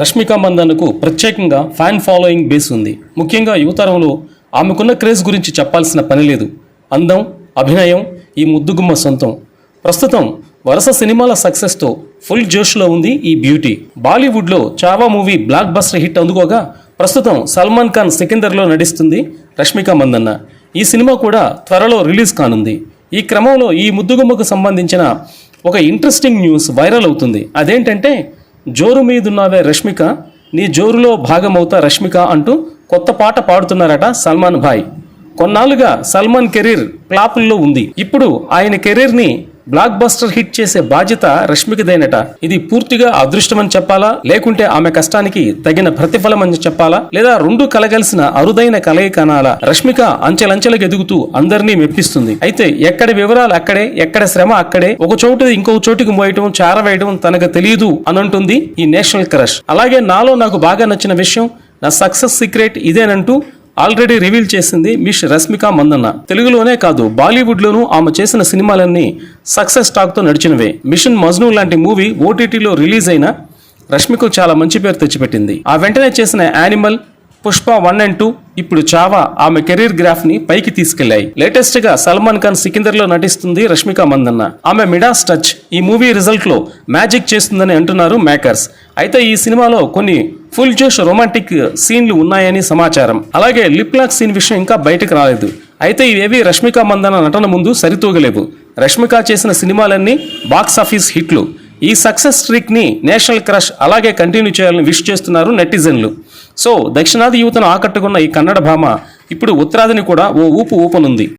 రష్మిక మందన్నకు ప్రత్యేకంగా fan following base ఉంది. ముఖ్యంగా యువతరంలో ఆమెకున్న క్రేజ్ గురించి చెప్పాల్సిన పని లేదు. అందం అభినయం ఈ ముద్దుగుమ్మ సొంతం. ప్రస్తుతం వరుస సినిమాల సక్సెస్తో ఫుల్ జోష్లో ఉంది ఈ బ్యూటీ. బాలీవుడ్లో Chhaava movie blockbuster hit అందుకోగా ప్రస్తుతం సల్మాన్ ఖాన్ సికిందర్లో నటిస్తుంది రష్మిక మందన్న. ఈ సినిమా కూడా త్వరలో రిలీజ్ కానుంది. ఈ క్రమంలో ఈ ముద్దుగుమ్మకు సంబంధించిన ఒక ఇంట్రెస్టింగ్ న్యూస్ వైరల్ అవుతుంది. అదేంటంటే జోరు మీదున్నావే రష్మిక నీ జోరులో భాగమవుతా రష్మిక అంటూ కొత్త పాట పాడుతున్నారట సల్మాన్ భాయ్. కొన్నాళ్ళుగా సల్మాన్ కెరీర్ ఫ్లాపుల్లో ఉంది. ఇప్పుడు ఆయన కెరీర్ని బ్లాక్ బస్టర్ హిట్ చేసే బాధ్యత రష్మికిదేనట. ఇది పూర్తిగా అదృష్టమని చెప్పాలా? లేకుంటే ఆమె కష్టానికి తగిన ప్రతిఫలం అని చెప్పాలా? లేదా రెండు కలగలిసిన అరుదైన కలయిక అనాలా రష్మిక అంచెలంచెలకు ఎదుగుతూ అందరినీ మెప్పిస్తుంది. అయితే ఎక్కడ వివరాలు అక్కడే ఎక్కడ శ్రమ అక్కడే ఒక చోటు ఇంకో చోటుకి మోయటం చారవేయడం తనకు తెలియదు అని అంటుంది ఈ నేషనల్ క్రష్. అలాగే నాలో నాకు బాగా నచ్చిన విషయం నా సక్సెస్ సీక్రెట్ ఇదేనంటూ ఆల్రెడీ రివీల్ చేసింది మిష్ రష్మిక మందన్న. తెలుగులోనే కాదు బాలీవుడ్లోనూ ఆమె చేసిన సినిమాలన్నీ సక్సెస్ టాక్తో నడిచినవే. మిషన్ మజ్ను లాంటి మూవీ ఓటీటీలో రిలీజ్ అయిన రష్మికు చాలా మంచి పేరు తెచ్చిపెట్టింది. ఆ వెంటనే చేసిన Animal Pushpa one and two ఇప్పుడు చావా ఆమె కెరీర్ గ్రాఫ్ని పైకి తీసుకెళ్ళాయి. లేటెస్ట్గా సల్మాన్ ఖాన్ సికిందర్లో నటిస్తుంది రష్మిక మందన్న. ఆమె మిడాస్ టచ్ ఈ మూవీ రిజల్ట్లో మ్యాజిక్ చేస్తుందని అంటున్నారు మేకర్స్. అయితే ఈ సినిమాలో కొన్ని ఫుల్ జోష్ రొమాంటిక్ సీన్లు ఉన్నాయని సమాచారం. అలాగే లిప్ లాక్ సీన్ విషయం ఇంకా బయటకు రాలేదు. అయితే ఇవేవి రష్మిక మందన నటన ముందు సరితూగలేవు. రష్మిక చేసిన సినిమాలన్నీ బాక్స్ ఆఫీస్ హిట్లు. ఈ సక్సెస్ ట్రిక్ని నేషనల్ క్రష్ అలాగే కంటిన్యూ చేయాలని విష్ చేస్తున్నారు నెటిజన్లు. సో దక్షిణాది యువతను ఆకట్టుకున్న ఈ కన్నడ భామ ఇప్పుడు ఉత్తరాదిని కూడా ఓ ఊపు ఊపనుంది.